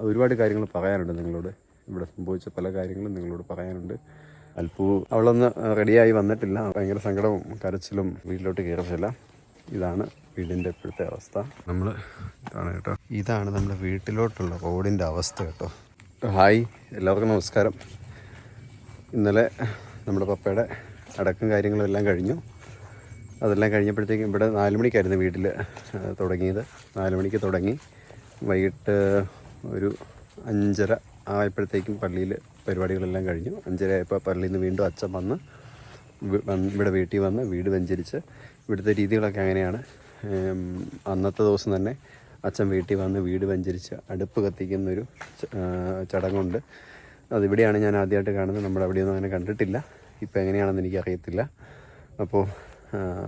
ഒരുപാട് കാര്യങ്ങൾ പറയാനുണ്ട് നിങ്ങളോട്. ഇവിടെ സംഭവിച്ച പല കാര്യങ്ങളും നിങ്ങളോട് പറയാനുണ്ട്. അല്പൂ അവളൊന്ന് റെഡിയായി വന്നിട്ടില്ല. ഭയങ്കര സങ്കടവും കരച്ചിലും വീട്ടിലോട്ട് കയറിച്ചില്ല ഇതാണ് വീടിന്റെ ഇപ്പോഴത്തെ അവസ്ഥ. നമ്മൾ ഇതാണ് കേട്ടോ. ഇതാണ് നമ്മുടെ വീട്ടിലോട്ടുള്ള റോഡിന്റെ അവസ്ഥ കേട്ടോ. ഹായ് എല്ലാവർക്കും നമസ്കാരം. ഇന്നലെ നമ്മുടെ പപ്പയുടെ അടക്കം കാര്യങ്ങളും എല്ലാം കഴിഞ്ഞു. അതെല്ലാം കഴിഞ്ഞപ്പോഴത്തേക്കും ഇവിടെ നാല് മണിക്കായിരുന്നു വീട്ടിൽ തുടങ്ങിയത്. നാല് മണിക്ക് തുടങ്ങി. വൈകിട്ട് ഒരു അഞ്ചര ആയപ്പോഴത്തേക്കും പള്ളിയിൽ പരിപാടികളെല്ലാം കഴിഞ്ഞു. അഞ്ചര ആയപ്പോൾ പള്ളിയിൽ നിന്ന് വീണ്ടും അച്ഛൻ വന്ന് ഇവിടെ വീട്ടിൽ വന്ന് വീട് വെഞ്ചരിച്ച് ഇവിടുത്തെ രീതികളൊക്കെ അങ്ങനെയാണ്. അന്നത്തെ ദിവസം തന്നെ അച്ഛൻ വീട്ടിൽ വന്ന് വീട് വെഞ്ചരിച്ച് അടുപ്പ് കത്തിക്കുന്നൊരു ചടങ്ങുണ്ട്. അതിവിടെയാണ് ഞാൻ ആദ്യമായിട്ട് കാണുന്നത്. നമ്മുടെ അവിടെയൊന്നും അങ്ങനെ കണ്ടിട്ടില്ല. ഇപ്പോൾ എങ്ങനെയാണെന്ന് എനിക്കറിയത്തില്ല. അപ്പോൾ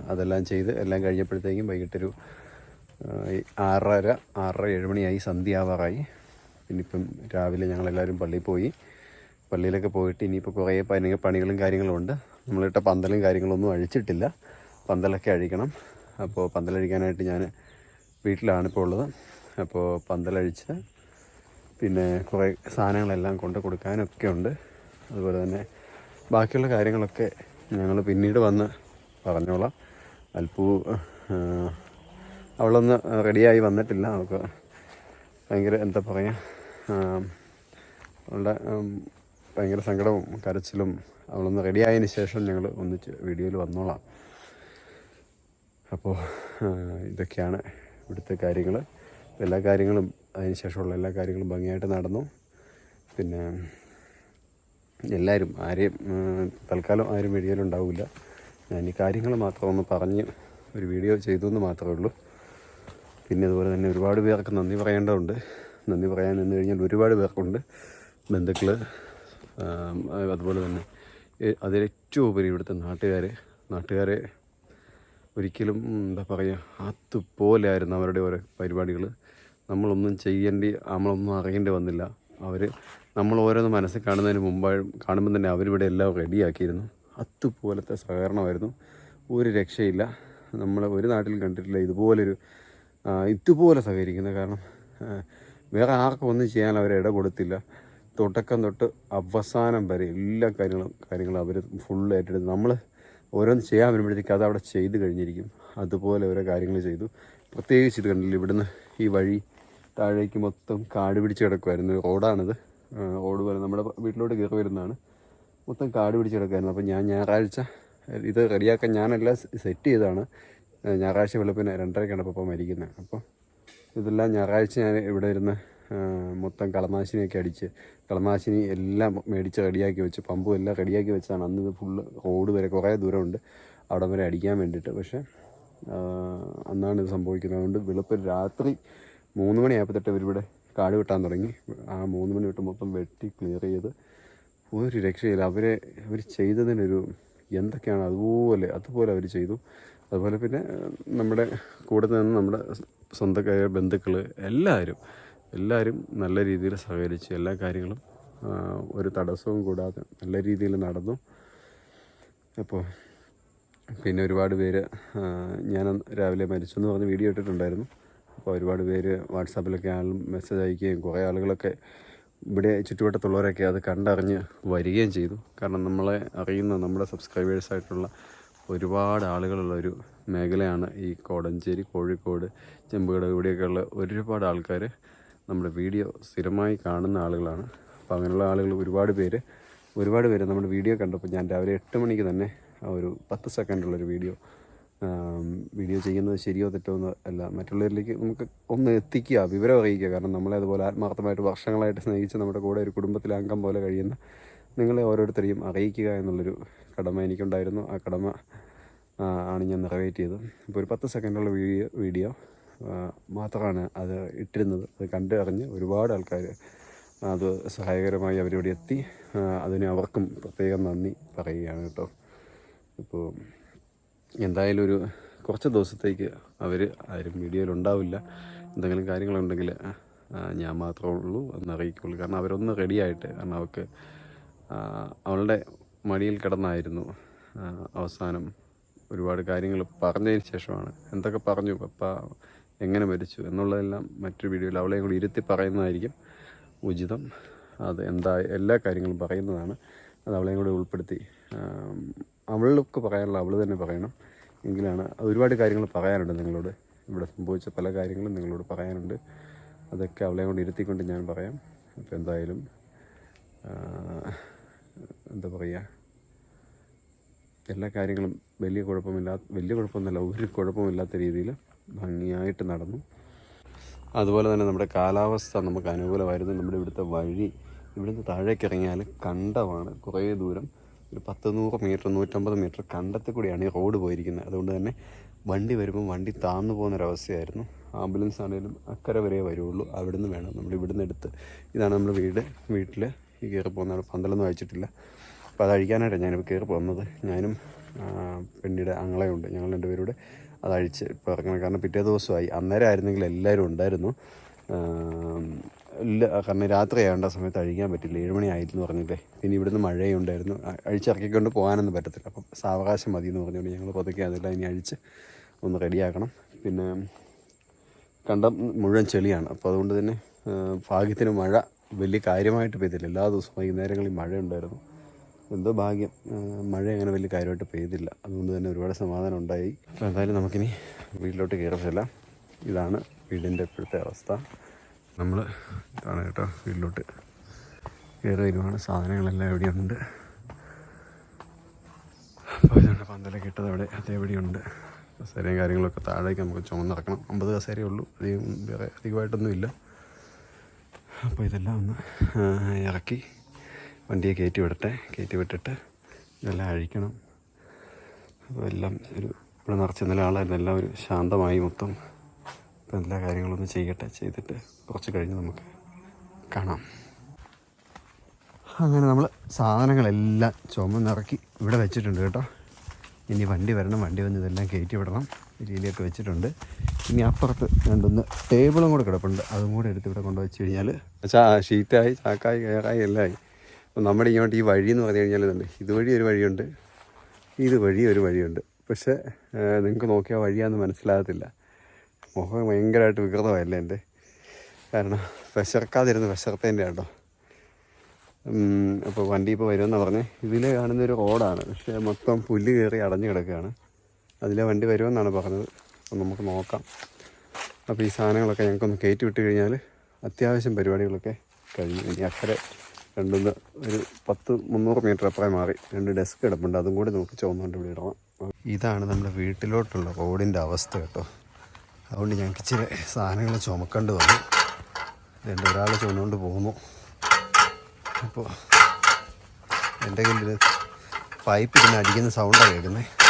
അതെല്ലാം ചെയ്ത് എല്ലാം കഴിഞ്ഞപ്പോഴത്തേക്കും വൈകിട്ടൊരു ആറര ആറര ഏഴ് മണിയായി സന്ധ്യ ആവാറായി. പിന്നിപ്പം രാവിലെ ഞങ്ങളെല്ലാവരും പള്ളിയിൽ പോയി. പള്ളിയിലൊക്കെ പോയിട്ട് ഇനിയിപ്പോൾ കുറേ പനി പണികളും കാര്യങ്ങളും ഉണ്ട്. നമ്മളിട്ട പന്തലും കാര്യങ്ങളൊന്നും അഴിച്ചിട്ടില്ല. പന്തലൊക്കെ അഴിക്കണം. അപ്പോൾ പന്തലഴിക്കാനായിട്ട് ഞാൻ വീട്ടിലാണ് ഇപ്പോൾ ഉള്ളത്. അപ്പോൾ പന്തലഴിച്ച് പിന്നെ കുറേ സാധനങ്ങളെല്ലാം കൊണ്ട് കൊടുക്കാനൊക്കെ ഉണ്ട്. അതുപോലെ തന്നെ ബാക്കിയുള്ള കാര്യങ്ങളൊക്കെ ഞങ്ങൾ പിന്നീട് വന്ന് പറഞ്ഞോളാം. അൽപ്പു അവളൊന്ന് റെഡിയായി വന്നിട്ടില്ല. അവൾക്ക് ഭയങ്കര എന്താ പറയുക അവളുടെ ഭയങ്കര സങ്കടവും കരച്ചിലും അവളൊന്ന് റെഡിയായതിന് ശേഷം ഞങ്ങൾ ഒന്നിച്ച് വീഡിയോയിൽ വന്നോളാം. അപ്പോൾ ഇതൊക്കെയാണ് ഇവിടുത്തെ കാര്യങ്ങൾ എല്ലാ കാര്യങ്ങളും അതിന് ശേഷമുള്ള എല്ലാ കാര്യങ്ങളും ഭംഗിയായിട്ട് നടന്നു. പിന്നെ എല്ലാവരും ആരെയും തൽക്കാലം ആരും വീഡിയോയിലുണ്ടാവില്ല ഞാൻ ഈ കാര്യങ്ങൾ മാത്രം ഒന്ന് പറഞ്ഞ് ഒരു വീഡിയോ ചെയ്തു എന്ന് മാത്രമേ ഉള്ളൂ. പിന്നെ അതുപോലെ തന്നെ ഒരുപാട് പേർക്ക് നന്ദി പറയേണ്ടതുണ്ട്. നന്ദി പറയാൻ എന്ന് കഴിഞ്ഞാൽ ഒരുപാട് പേർക്കുണ്ട്. ബന്ധുക്കൾ അതുപോലെ തന്നെ അതിലേറ്റവും ഉപരി ഇവിടുത്തെ നാട്ടുകാർ നാട്ടുകാരെ ഒരിക്കലും എന്താ പറയുക അതുപോലെ ആയിരുന്നു അവരുടെ ഓരോ പരിപാടികൾ നമ്മളൊന്നും ചെയ്യേണ്ടി നമ്മളൊന്നും അറിയേണ്ടി വന്നില്ല. അവർ നമ്മൾ ഓരോന്ന് മനസ്സിൽ കാണുന്നതിന് മുമ്പായി കാണുമ്പോൾ തന്നെ അവരിവിടെ എല്ലാം റെഡിയാക്കിയിരുന്നു. അതുപോലത്തെ സഹകരണമായിരുന്നു. ഒരു രക്ഷയില്ല. നമ്മൾ ഒരു നാട്ടിൽ കണ്ടിട്ടില്ല. ഇതുപോലൊരു ഇതുപോലെ സഹകരിക്കുന്നത്. കാരണം വേറെ ആർക്കും ഒന്നും ചെയ്യാൻ അവർ ഇട കൊടുത്തില്ല. തുടക്കം തൊട്ട് അവസാനം വരെ എല്ലാ കാര്യങ്ങളും കാര്യങ്ങളും അവർ ഫുള്ള് ഏറ്റെടുത്ത് നമ്മൾ ഓരോന്ന് ചെയ്യാൻ വരുമ്പോഴത്തേക്ക് അത് അവിടെ ചെയ്ത് കഴിഞ്ഞിരിക്കും. അതുപോലെ ഓരോ കാര്യങ്ങൾ ചെയ്തു. പ്രത്യേകിച്ച് ഇത് കണ്ടില്ല ഇവിടുന്ന് ഈ വഴി താഴേക്ക് മൊത്തം കാട് പിടിച്ച് കിടക്കുമായിരുന്നു റോഡാണിത്. റോഡ് പോലെ നമ്മുടെ വീട്ടിലോട്ട് കയറി വരുന്നതാണ്. മൊത്തം കാട് പിടിച്ച് കിടക്കുമായിരുന്നു അപ്പോൾ ഞാൻ ഞായറാഴ്ച ഇത് റെഡിയാക്കാൻ ഞാനെല്ലാം സെറ്റ് ചെയ്തതാണ്. ഞായറാഴ്ച വെളുപ്പിന് രണ്ടരക്കാണ് ഇപ്പോൾ മരിക്കുന്നത് അപ്പോൾ ഇതെല്ലാം ഞായറാഴ്ച ഞാൻ ഇവിടെ ഇരുന്ന് മൊത്തം കളനാശിനിയൊക്കെ അടിച്ച് കളനാശിനി എല്ലാം മേടിച്ച് റെഡിയാക്കി വെച്ച് പമ്പും എല്ലാം റെഡിയാക്കി വെച്ചാണ് അന്ന് ഇത് ഫുള്ള് റോഡ് വരെ കുറേ ദൂരമുണ്ട്. അവിടെ വരെ അടിക്കാൻ വേണ്ടിയിട്ട്. പക്ഷേ അന്നാണ് ഇത് സംഭവിക്കുന്നത്. അതുകൊണ്ട് വെളുപ്പിന് രാത്രി മൂന്ന് മണിയായപ്പോൾ ഇവരിവിടെ കാട് വെട്ടാൻ തുടങ്ങി. ആ മൂന്ന് മണി തൊട്ട് മൊത്തം വെട്ടി ക്ലിയർ ചെയ്ത് ഒരു രക്ഷയില്ല. അവരെ അവർ ചെയ്തതിനൊരു എന്തൊക്കെയാണ് അതുപോലെ അതുപോലെ അവർ ചെയ്തു. അതുപോലെ പിന്നെ നമ്മുടെ കൂടെ നിന്ന് നമ്മുടെ സ്വന്തക്കായ ബന്ധുക്കൾ എല്ലാവരും എല്ലാവരും നല്ല രീതിയിൽ സഹകരിച്ച് എല്ലാ കാര്യങ്ങളും ഒരു തടസ്സവും കൂടാതെ നല്ല രീതിയിൽ നടന്നു. അപ്പോൾ പിന്നെ ഒരുപാട് പേര് ഞാൻ രാവിലെ മരിച്ചു എന്ന് പറഞ്ഞ് വീഡിയോ ഇട്ടിട്ടുണ്ടായിരുന്നു. അപ്പോൾ ഒരുപാട് പേര് വാട്സാപ്പിലൊക്കെ ആളും മെസ്സേജ് അയക്കുകയും കുറേ ആളുകളൊക്കെ ഇവിടെ ചുറ്റുവട്ടത്തുള്ളവരൊക്കെ അത് കണ്ടറിഞ്ഞ് വരികയും ചെയ്തു. കാരണം നമ്മളെ അറിയുന്ന നമ്മുടെ സബ്സ്ക്രൈബേഴ്സായിട്ടുള്ള ഒരുപാട് ആളുകളുള്ള ഒരു മേഖലയാണ് ഈ കോടഞ്ചേരി കോഴിക്കോട് ചെമ്പുകട ഇവിടെയൊക്കെയുള്ള ഒരുപാട് ആൾക്കാർ നമ്മുടെ വീഡിയോ സ്ഥിരമായി കാണുന്ന ആളുകളാണ്. അപ്പോൾ അങ്ങനെയുള്ള ആളുകൾ ഒരുപാട് പേര് ഒരുപാട് പേര് നമ്മുടെ വീഡിയോ കണ്ടപ്പോൾ ഞാൻ രാവിലെ എട്ട് മണിക്ക് തന്നെ ഒരു പത്ത് സെക്കൻഡുള്ളൊരു വീഡിയോ വീഡിയോ ചെയ്യുന്നത് ശരിയോ തെറ്റോ എന്ന് അല്ല മറ്റുള്ളവരിലേക്ക് നമുക്ക് ഒന്ന് എത്തിക്കുക വിവരം അറിയിക്കുക. കാരണം നമ്മളെ അതുപോലെ ആത്മാർത്ഥമായിട്ട് വർഷങ്ങളായിട്ട് സ്നേഹിച്ച് നമ്മുടെ കൂടെ ഒരു കുടുംബത്തിലെ അംഗം പോലെ കഴിയുന്ന നിങ്ങളെ ഓരോരുത്തരെയും അറിയിക്കുക എന്നുള്ളൊരു കടമ എനിക്കുണ്ടായിരുന്നു. ആ കടമ ആണ് ഞാൻ നിറവേറ്റ് ചെയ്തത് ഇപ്പോൾ ഒരു പത്ത് സെക്കൻഡുള്ള വീഡിയോ വീഡിയോ മാത്രമാണ് അത് ഇട്ടിരുന്നത്. അത് കണ്ട് അറിഞ്ഞ് ഒരുപാട് ആൾക്കാർ അത് സഹായകരമായി അവരിവിടെ എത്തി അതിന് അവർക്കും പ്രത്യേകം നന്ദി പറയുകയാണ് കേട്ടോ. ഇപ്പോൾ എന്തായാലും ഒരു കുറച്ച് ദിവസത്തേക്ക് അവർ ആരും വീഡിയോയിൽ ഉണ്ടാവില്ല. എന്തെങ്കിലും കാര്യങ്ങളുണ്ടെങ്കിൽ ഞാൻ മാത്രമേ ഉള്ളൂ എന്ന് അറിയിക്കുള്ളൂ കാരണം അവരൊന്ന് റെഡിയായിട്ട് കാരണം അവൾക്ക് ആ, അവളുടെ മടിയിൽ കിടന്നായിരുന്നു. അവസാനം ഒരുപാട് കാര്യങ്ങൾ പറഞ്ഞതിന് ശേഷമാണ്. എന്തൊക്കെ പറഞ്ഞു? പപ്പ എങ്ങനെ മരിച്ചു? എന്നുള്ളതെല്ലാം മറ്റൊരു വീഡിയോയിൽ അവളെ കൂടി ഇരുത്തി പറയുന്നതായിരിക്കും ഉചിതം. അത് എന്താ എല്ലാ കാര്യങ്ങളും പറയുന്നതാണ്. അത് അവളെയും കൂടി ഉൾപ്പെടുത്തി. അവൾക്ക് പറയാനുള്ള അവൾ തന്നെ പറയണം. എങ്കിലാണ് ഒരുപാട് കാര്യങ്ങൾ പറയാനുണ്ട് നിങ്ങളോട്. ഇവിടെ സംഭവിച്ച പല കാര്യങ്ങളും നിങ്ങളോട് പറയാനുണ്ട്. അതൊക്കെ അവളെ കൊണ്ട് ഇരുത്തിക്കൊണ്ട് ഞാൻ പറയാം. അപ്പോൾ എന്തായാലും എന്താ പറയുക എല്ലാ കാര്യങ്ങളും വലിയ കുഴപ്പമില്ലാത്ത വലിയ കുഴപ്പമൊന്നുമില്ല ഒരു കുഴപ്പമില്ലാത്ത രീതിയിൽ ഭംഗിയായിട്ട് നടന്നു. അതുപോലെ തന്നെ നമ്മുടെ കാലാവസ്ഥ നമുക്ക് അനുകൂലമായിരുന്നു. നമ്മുടെ ഇവിടുത്തെ വഴി ഇവിടുന്ന് താഴേക്ക് ഇറങ്ങിയാൽ കണ്ടമാണ് കുറേ ദൂരം. ഒരു പത്ത് നൂറ് മീറ്റർ നൂറ്റമ്പത് മീറ്റർ കണ്ടത്തിൽ കൂടിയാണ് ഈ റോഡ് പോയിരിക്കുന്നത്. അതുകൊണ്ട് തന്നെ വണ്ടി വരുമ്പോൾ വണ്ടി താന്നു പോകുന്നൊരവസ്ഥയായിരുന്നു. ആംബുലൻസ് ആണെങ്കിലും അക്കരെ വരെ വരുള്ളൂ. അവിടുന്ന് വേണം നമ്മൾ ഇവിടുന്ന് എടുത്ത്. ഇതാണ് നമ്മുടെ വീട് വീട്ടിൽ ഈ കയറി പോകുന്ന പന്തലൊന്നും അയച്ചിട്ടില്ല അപ്പോൾ അത് അഴിക്കാനായിട്ടാണ് ഞാനിപ്പോൾ കയറി പോകുന്നത് ഞാനും പെണ്ണിയുടെ അങ്ങളെയുണ്ട് ഞങ്ങൾ രണ്ടുപേരുടെ അത് അഴിച്ച് ഇപ്പോൾ ഇറങ്ങണം. കാരണം പിറ്റേ ദിവസമായി. അന്നേരം ആയിരുന്നെങ്കിൽ എല്ലാവരും ഉണ്ടായിരുന്നു. ഇല്ല കാരണം രാത്രി ആവേണ്ട സമയത്ത് അഴിക്കാൻ പറ്റില്ല. ഏഴുമണി ആയിരുന്നു പറഞ്ഞില്ലേ? പിന്നെ ഇവിടുന്ന് മഴയും ഉണ്ടായിരുന്നു. അഴിച്ചിറക്കിക്കൊണ്ട് പോകാനൊന്നും പറ്റത്തില്ല. അപ്പം സാവകാശം മതി എന്ന് പറഞ്ഞുകൊണ്ട് ഞങ്ങൾ പതുക്കെ അതില്ല ഇനി അഴിച്ച് ഒന്ന് റെഡിയാക്കണം. പിന്നെ കണ്ടം മുഴുവൻ ചെളിയാണ്. അപ്പോൾ അതുകൊണ്ട് തന്നെ ഭാഗ്യത്തിന് മഴ വലിയ കാര്യമായിട്ട് പെയ്തില്ല. എല്ലാ ദിവസവും വൈകുന്നേരങ്ങളിൽ മഴ ഉണ്ടായിരുന്നു എന്തോ ഭാഗ്യം മഴ അങ്ങനെ വലിയ കാര്യമായിട്ട് പെയ്തില്ല. അതുകൊണ്ട് തന്നെ ഒരുപാട് സമാധാനം ഉണ്ടായി. എന്തായാലും നമുക്കിനി വീട്ടിലോട്ട് കയറി ഇതാണ് വീടിന്റെ ഇപ്പോഴത്തെ അവസ്ഥ. നമ്മൾ ഇതാണ് കേട്ടോ വീട്ടിലോട്ട് കയറി വരുവാണ്. സാധനങ്ങളെല്ലാം എവിടെയുണ്ട്? അപ്പോൾ ഇതുണ്ട് പന്തലൊക്കെ ഇട്ടത് അവിടെ. അതേവിടെയുണ്ട് കസേരയും കാര്യങ്ങളൊക്കെ താഴേക്ക് നമുക്ക് ചുമന്നിറക്കണം അമ്പത് കസേരയേ ഉള്ളൂ. അധികം വേറെ അധികമായിട്ടൊന്നും ഇല്ല അപ്പോൾ ഇതെല്ലാം ഒന്ന് ഇറക്കി. വണ്ടിയെ കയറ്റി വിടട്ടെ. കയറ്റി വിട്ടിട്ട് ഇതെല്ലാം അഴിക്കണം. അപ്പോൾ എല്ലാം ഒരു ഇവിടെ നിറച്ച് ഇന്നലെ ആളായിരുന്നു. എല്ലാം ഒരു ശാന്തമായി മൊത്തം. അപ്പോൾ എല്ലാ കാര്യങ്ങളൊന്നും ചെയ്യട്ടെ. ചെയ്തിട്ട് കുറച്ച് കഴിഞ്ഞ് നമുക്ക് കാണാം. അങ്ങനെ നമ്മൾ സാധനങ്ങളെല്ലാം ചുമന്നിറക്കി ഇവിടെ വെച്ചിട്ടുണ്ട് കേട്ടോ. ഇനി വണ്ടി വരണം. വണ്ടി വന്ന് ഇതെല്ലാം കയറ്റി വിടണം. രീതിയൊക്കെ വെച്ചിട്ടുണ്ട്. ഇനി അപ്പുറത്ത് രണ്ടൊന്ന് ടേബിളും കൂടെ കിടപ്പുണ്ട്. അതും കൂടെ എടുത്ത് ഇവിടെ കൊണ്ടു വെച്ച് കഴിഞ്ഞാൽ ചാ ഷീറ്റായി ചാക്കായി കയറായി എല്ലാം ആയി. അപ്പം നമ്മുടെ ഇങ്ങോട്ട് ഈ വഴി എന്ന് പറഞ്ഞു കഴിഞ്ഞാൽ ഇതുവഴി ഒരു വഴിയുണ്ട്. ഇതുവഴി ഒരു വഴിയുണ്ട്. പക്ഷേ നിങ്ങൾക്ക് നോക്കിയാൽ വഴിയാന്ന് മനസ്സിലാകത്തില്ല. മുഖം ഭയങ്കരമായിട്ട് വികൃതമായല്ലേ എന്റെ? കാരണം വിശർക്കാതിരുന്ന് വിശർത്തേന്റെ കേട്ടോ അപ്പോൾ വണ്ടി ഇപ്പോൾ വരുമെന്ന് പറഞ്ഞ് ഇതിൽ കാണുന്നൊരു റോഡാണ്. പക്ഷേ മൊത്തം പുല്ല് കയറി അടഞ്ഞു കിടക്കുകയാണ്. അതിലെ വണ്ടി വരുമെന്നാണ് പറഞ്ഞത്. അപ്പം നമുക്ക് നോക്കാം. അപ്പോൾ ഈ സാധനങ്ങളൊക്കെ ഞങ്ങൾക്കൊന്ന് കയറ്റി വിട്ട് കഴിഞ്ഞാൽ അത്യാവശ്യം പരിപാടികളൊക്കെ കഴിഞ്ഞു. ഇനി അക്കരെ രണ്ടൊന്ന് ഒരു പത്ത് മുന്നൂറ് മീറ്റർ അപ്പുറം മാറി രണ്ട് ഡെസ്ക് കിടപ്പുണ്ട്. അതും കൂടി നമുക്ക് ചുവന്നുകൊണ്ട് ഇവിടെ ഇടണം. ഇതാണ് നമ്മുടെ വീട്ടിലോട്ടുള്ള റോഡിന്റെ അവസ്ഥ കേട്ടോ. അതുകൊണ്ട് ഞങ്ങൾക്ക് ഇച്ചിരി സാധനങ്ങൾ ചുമക്കേണ്ടി വന്നു. രണ്ട് ഒരാൾ ചുമന്നുകൊണ്ട് പോകുന്നു. അപ്പോൾ എന്റെ കയ്യിൽ പൈപ്പ് ഇരുന്ന് അടിക്കുന്ന സൗണ്ടാണ് കേൾക്കുന്നത്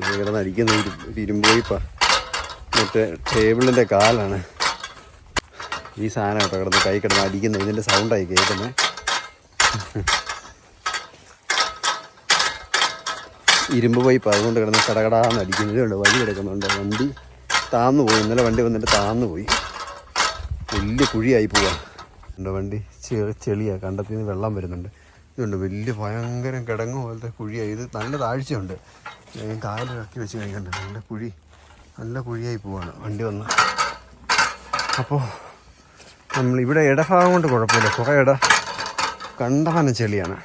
ഞാൻ കിടന്ന് ഒരു മറ്റേ ടേബിളിന്റെ കാലാണ് ഈ സാധനം കേട്ടോ കിടന്ന് കൈ കിടന്ന് അടിക്കുന്ന ഇതിന്റെ സൗണ്ടായി കേൾക്കുന്നത് ഇരുമ്പ് പൈപ്പ് അതുകൊണ്ട് കിടന്ന് കടകടാന്ന് അടിക്കുന്നതേ ഉണ്ട് വഴി കിടക്കുന്നുണ്ട്. വണ്ടി താന്നു പോയി. ഇന്നലെ വണ്ടി വന്നിട്ട് താന്നു പോയി. വലിയ കുഴിയായി പോവാ. എന്റെ വണ്ടി? ചെളിയാണ് കണ്ടത്തിൽ നിന്ന് വെള്ളം വരുന്നുണ്ട്. ഇതുണ്ട് വലിയ ഭയങ്കര കിടങ്ങ് പോലത്തെ കുഴിയായി ഇത് നല്ല താഴ്ചയുണ്ട്. ഞാൻ താലിറക്കി വെച്ച് കഴിക്കണ്ട നല്ല കുഴി നല്ല കുഴിയായി പോവാണ്. വണ്ടി വന്ന്. അപ്പോൾ നമ്മൾ ഇവിടെ ഇടഭാഗം കൊണ്ട് കുഴപ്പമില്ല. കുറേ ഇട കണ്ടാന ചെളിയാണ്.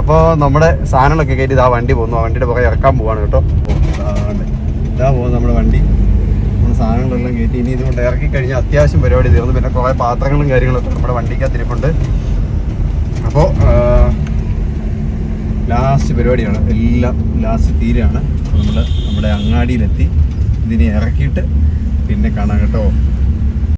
അപ്പോൾ നമ്മുടെ സാധനങ്ങളൊക്കെ കയറ്റി ഇതാ വണ്ടി പോകുന്നു ആ വണ്ടിയുടെ പുറകെ ഇറക്കാൻ പോവാണ് കേട്ടോ. ഇതാ പോകുന്നു നമ്മുടെ വണ്ടി. നമ്മുടെ സാധനങ്ങളെല്ലാം കയറ്റി ഇനി ഇതുകൊണ്ട് ഇറക്കി കഴിഞ്ഞാൽ അത്യാവശ്യം പരിപാടി തീർന്നു. പിന്നെ കുറേ പാത്രങ്ങളും കാര്യങ്ങളൊക്കെ നമ്മുടെ വണ്ടിക്കകത്തിരിപ്പുണ്ട്. അപ്പോൾ ലാസ്റ്റ് പരിപാടിയാണ്. എല്ലാം ലാസ്റ്റ് തീരെയാണ് നമ്മൾ നമ്മുടെ അങ്ങാടിയിലെത്തി. ഇതിനെ ഇറക്കിയിട്ട് പിന്നെ കാണാം കേട്ടോ.